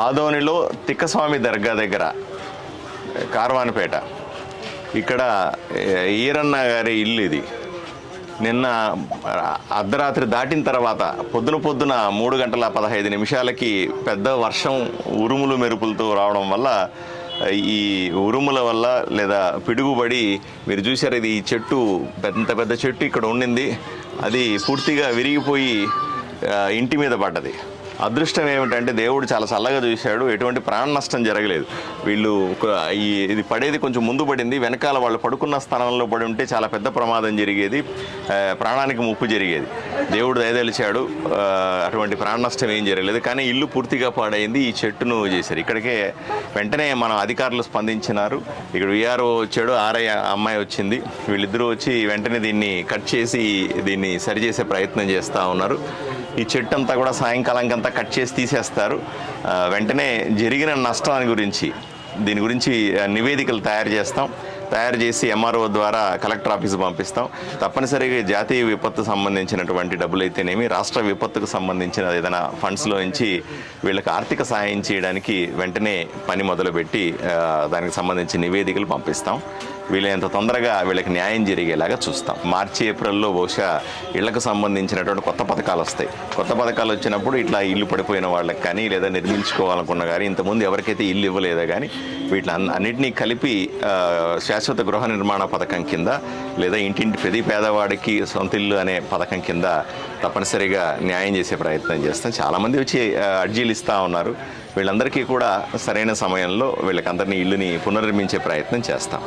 ఆదోనిలో తిక్కస్వామి దర్గా దగ్గర కార్వాన్పేట. ఇక్కడ ఈరన్న గారి ఇల్లు ఇది నిన్న అర్ధరాత్రి దాటిన తర్వాత పొద్దున పొద్దున మూడు గంటల పదహైదు నిమిషాలకి పెద్ద వర్షం ఉరుములు మెరుపులతో రావడం వల్ల ఈ ఉరుముల వల్ల లేదా పిడుగుబడి మీరు చూసారు ఇది ఈ చెట్టు పెద్ద పెద్ద చెట్టు ఇక్కడ ఉండింది. అది పూర్తిగా విరిగిపోయి ఇంటి మీద పడ్డది. అదృష్టం ఏమిటంటే దేవుడు చాలా చల్లగా చూశాడు ఎటువంటి ప్రాణ నష్టం జరగలేదు. వీళ్ళు ఒక- ఈ ఇది పడేది కొంచెం ముందు పడింది వెనకాల వాళ్ళు పడుకున్న స్థానంలో పడి ఉంటే చాలా పెద్ద ప్రమాదం జరిగేది. ప్రాణానికి ముప్పు జరిగేది. దేవుడు దయదలిచాడు అటువంటి ప్రాణ నష్టం ఏం జరగలేదు. కానీ ఇల్లు పూర్తిగా పాడైంది. ఈ చెట్టును చేశారు. ఇక్కడికే వెంటనే మన అధికారులు స్పందించినారు. ఇక్కడ విఆర్ఓ వచ్చాడు. ఆర్ఐ అమ్మాయి వచ్చింది. వీళ్ళిద్దరూ వచ్చి వెంటనే దీన్ని కట్ చేసి దీన్ని సరిచేసే ప్రయత్నం చేస్తూ ఉన్నారు. ఈ చెట్టు అంతా కూడా సాయంకాలంకంతా కట్ చేసి తీసేస్తారు. వెంటనే జరిగిన నష్టాన్ని గురించి దీని గురించి నివేదికలు తయారు చేస్తాం. తయారు చేసి ఎంఆర్ఓ ద్వారా కలెక్టర్ ఆఫీస్ పంపిస్తాం. తప్పనిసరిగా జాతీయ విపత్తు సంబంధించినటువంటి డబ్బులు అయితేనేమి రాష్ట్ర విపత్తుకు సంబంధించిన ఏదైనా ఫండ్స్లో నుంచి వీళ్ళకి ఆర్థిక సహాయం చేయడానికి వెంటనే పని మొదలుపెట్టి దానికి సంబంధించి నివేదికలు పంపిస్తాం. వీలైనంత తొందరగా వీళ్ళకి న్యాయం జరిగేలాగా చూస్తాం. మార్చి ఏప్రిల్లో బహుశా ఇళ్ళకు సంబంధించినటువంటి కొత్త పథకాలు వస్తాయి. కొత్త పథకాలు వచ్చినప్పుడు ఇట్లా ఇల్లు పడిపోయిన వాళ్ళకి కానీ లేదా నిర్మించుకోవాలనుకున్న కానీ ఇంతకుముందు ఎవరికైతే ఇల్లు ఇవ్వలేదా కానీ వీటిని అన్- అన్నిటినీ కలిపి శాశ్వత గృహ నిర్మాణ పథకం కింద లేదా ఇంటింటి ప్రతి పేదవాడికి సొంత ఇల్లు అనే పథకం కింద తప్పనిసరిగా న్యాయం చేసే ప్రయత్నం చేస్తాం. చాలామంది వచ్చి అర్జీలు ఇస్తూ ఉన్నారు. వీళ్ళందరికీ కూడా సరైన సమయంలో వీళ్ళకందరినీ ఇల్లుని పునర్నిర్మించే ప్రయత్నం చేస్తాం.